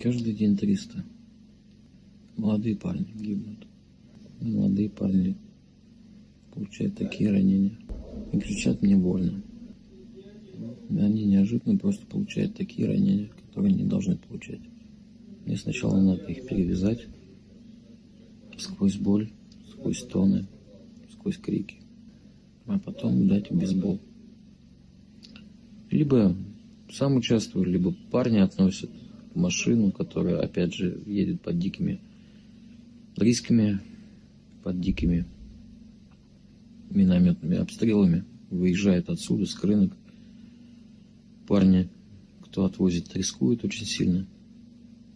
Каждый день 300. Молодые парни гибнут. Молодые парни получают такие ранения. И кричат мне больно. Они неожиданно просто получают такие ранения, которые не должны получать. Мне сначала надо их перевязать сквозь боль, сквозь стоны, сквозь крики. А потом дать бейсбол. Либо сам участвую, либо парни относят машину, которая, опять же, едет под дикими рисками, под дикими минометными обстрелами, выезжает отсюда, с рынок. Парни, кто отвозит, рискует очень сильно,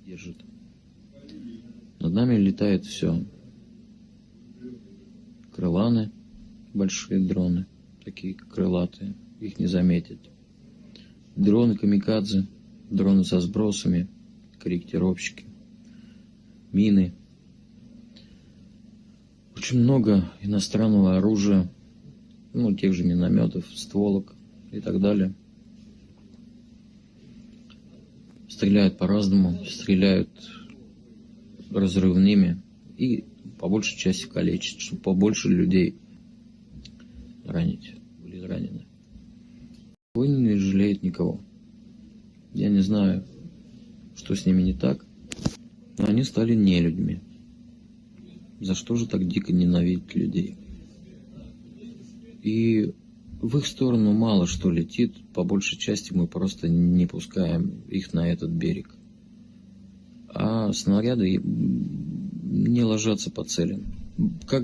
держит. Над нами летает все. Крыланы, большие дроны, такие крылатые, их не заметить. Дроны камикадзе, дроны со сбросами, корректировщики, мины. Очень много иностранного оружия, ну, тех же минометов, стволок и так далее. Стреляют по-разному, стреляют разрывными и по большей части калечат, чтобы побольше людей ранить, были ранены. Войны не жалеет никого. Я не знаю, что с ними не так, но они стали не людьми. За что же так дико ненавидеть людей? И в их сторону мало что летит, по большей части мы просто не пускаем их на этот берег. А снаряды не ложатся по целям. Как,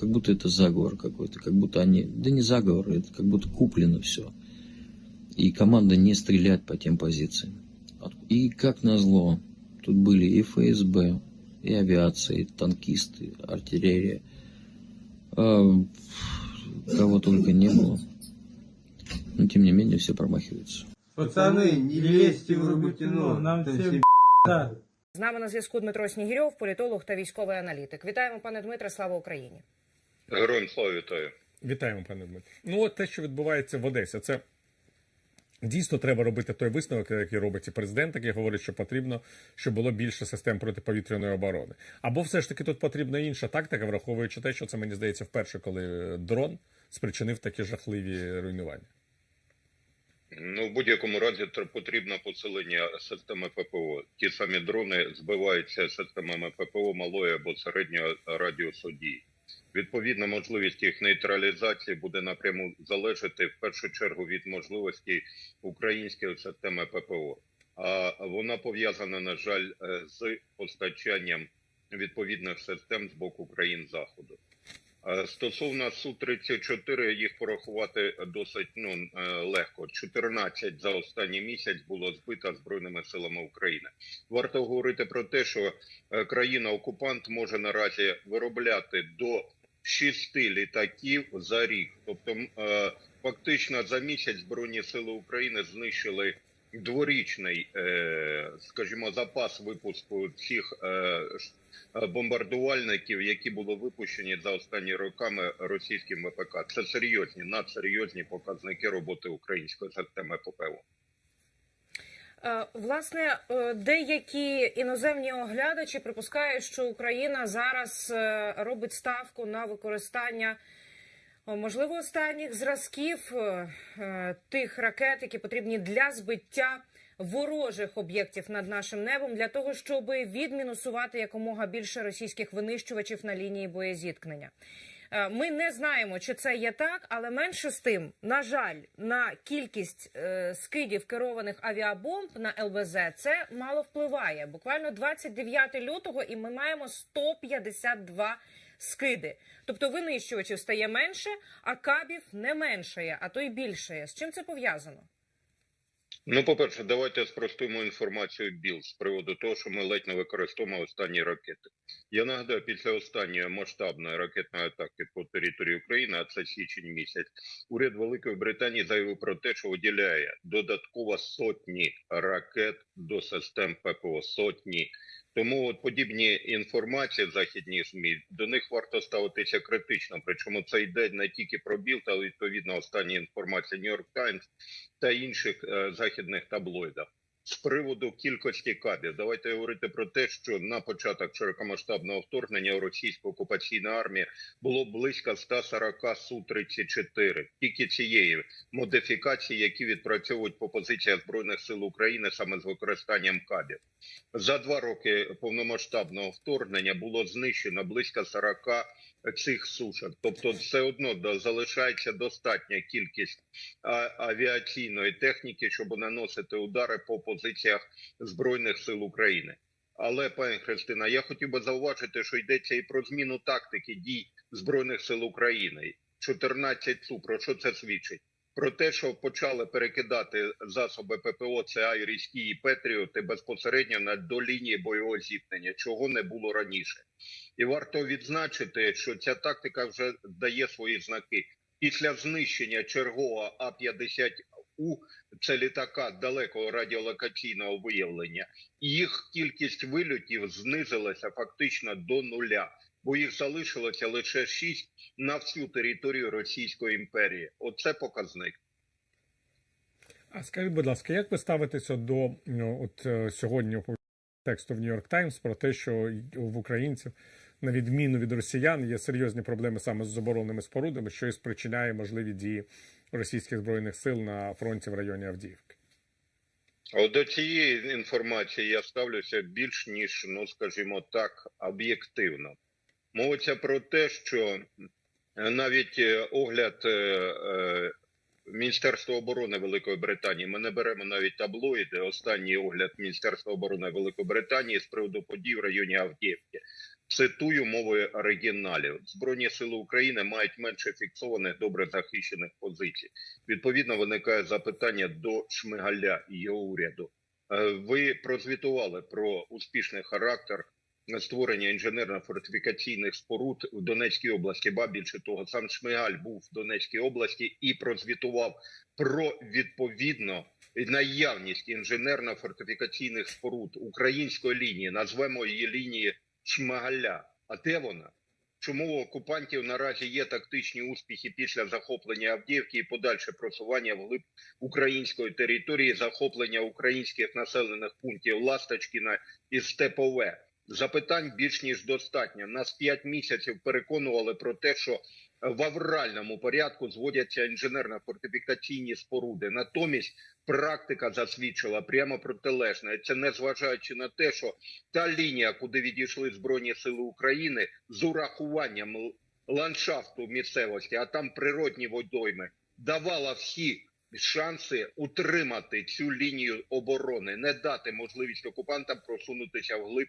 как будто это заговор какой-то, как будто они... Да не заговор, это как будто куплено все. И команда не стрелять по тем позициям. И как назло, тут были и ФСБ, и авиация, и танкисты, артиллерия. А, кого только не было. Но тем не менее все промахиваются. Пацаны, не лезьте в Рубутино, нам всем да. З нами на зв'язку Дмитро Снігірьов, політолог та військовий аналітик. Вітаємо, пане Дмитре, слава Україні. Героям слава вітаю. Вітаємо, пане Дмитро. Ну, от те, що відбувається в Одесі, це дійсно треба робити той висновок, який робить і президент, який говорить, що потрібно, щоб було більше систем протиповітряної оборони. Або все ж таки тут потрібна інша тактика, враховуючи те, що це мені здається вперше, коли дрон спричинив такі жахливі руйнування. Ну, в будь-якому разі потрібно посилення системи ППО. Ті самі дрони збиваються системами ППО малої або середнього радіусу дії. Відповідно, можливість їх нейтралізації буде напряму залежати в першу чергу від можливості української системи ППО. А вона пов'язана, на жаль, е, з постачанням відповідних систем з боку країн заходу. Е, Стосовно Су-34, їх порахувати досить ну, е, легко. 14 за останній місяць було збито Збройними силами України. Варто говорити про те, що е, країна-окупант може наразі виробляти до 6 літаків за рік. Тобто, фактично за місяць Збройні сили України знищили дворічний, е, скажімо, запас випуску цих е, е, бомбардувальників, які були випущені за останні роками російським ВПК. Це серйозні, надсерйозні показники роботи української системи ППО. Власне, деякі іноземні оглядачі припускають, що Україна зараз робить ставку на використання. Можливо, останніх зразків е, е, тих ракет, які потрібні для збиття ворожих об'єктів над нашим небом, для того, щоб відмінусувати якомога більше російських винищувачів на лінії боєзіткнення. Е, Ми не знаємо, чи це є так, але менше з тим, на жаль, на кількість е, скидів керованих авіабомб на ЛБЗ це мало впливає. Буквально 29 лютого, і ми маємо 152 скиди. Тобто винищувачів стає менше, а кабів не меншає, а то й більшає. З чим це пов'язано? Ну, по-перше, давайте спростуємо інформацію БІЛ з приводу того, що ми ледь не використовуємо останні ракети. Я нагадаю, після останньої масштабної ракетної атаки по території України, а це січень місяць, уряд Великої Британії заявив про те, що виділяє додатково сотні ракет до систем ППО. Сотні. Тому от подібні інформації західні ЗМІ до них варто ставитися критично. Причому це йде не тільки про БІЛ, та відповідно остання інформація Нью-Йорк Таймс та інших е, західних таблоїдах. З приводу кількості кабів. Давайте говорити про те, що на початок широкомасштабного вторгнення у російської окупаційної армії було близько 140 Су-34. Тільки цієї модифікації, які відпрацьовують по позиціях Збройних сил України саме з використанням кабів. За два роки повномасштабного вторгнення було знищено близько 40 цих сушок. Тобто, все одно залишається достатня кількість авіаційної техніки, щоб наносити удари по позиціях Збройних сил України. Але, пані Христина, я хотів би зауважити, що йдеться і про зміну тактики дій Збройних сил України. 14 СУ, про що це свідчить? Про те, що почали перекидати засоби ППО, це Айрійські і Петріоти безпосередньо на до лінії бойового зіткнення, чого не було раніше. І варто відзначити, що ця тактика вже дає свої знаки. Після знищення чергового А-50У, це літака далекого радіолокаційного виявлення, і їх кількість вильотів знизилася фактично до нуля, бо їх залишилося лише 6 на всю територію Російської імперії. Оце показник. А скажіть, будь ласка, як ви ставитеся до ну, от е, сьогодні тексту в Нью-Йорк Таймс про те, що в українців, на відміну від росіян, є серйозні проблеми саме з забороненими спорудами, що і спричиняє можливі дії російських збройних сил на фронті в районі Авдіївки? До цієї інформації я ставлюся більш ніж, ну скажімо так, об'єктивно. Мовиться про те, що навіть е, огляд е, е, Міністерства оборони Великої Британії, ми не беремо навіть таблоїди, останній огляд Міністерства оборони Великої Британії з приводу подій в районі Авдіївки. Цитую мовою оригіналів. Збройні сили України мають менше фіксованих добре захищених позицій. Відповідно, виникає запитання до Шмигаля і його уряду. Е, Ви прозвітували про успішний характер створення інженерно-фортифікаційних споруд в Донецькій області. Ба більше того, сам Шмигаль був в Донецькій області і прозвітував про відповідно наявність інженерно-фортифікаційних споруд української лінії. Назвемо її лінії Шмигаля. А де вона? Чому у окупантів наразі є тактичні успіхи після захоплення Авдіївки і подальше просування вглиб української території, захоплення українських населених пунктів Ласточкіна і Степове? Запитань більш ніж достатньо. Нас п'ять місяців переконували про те, що в авральному порядку зводяться інженерно-фортифікаційні споруди. Натомість практика засвідчила прямо протилежне. Це не зважаючи на те, що та лінія, куди відійшли Збройні Сили України, з урахуванням ландшафту місцевості, а там природні водойми, давала всі шанси утримати цю лінію оборони, не дати можливість окупантам просунутися вглиб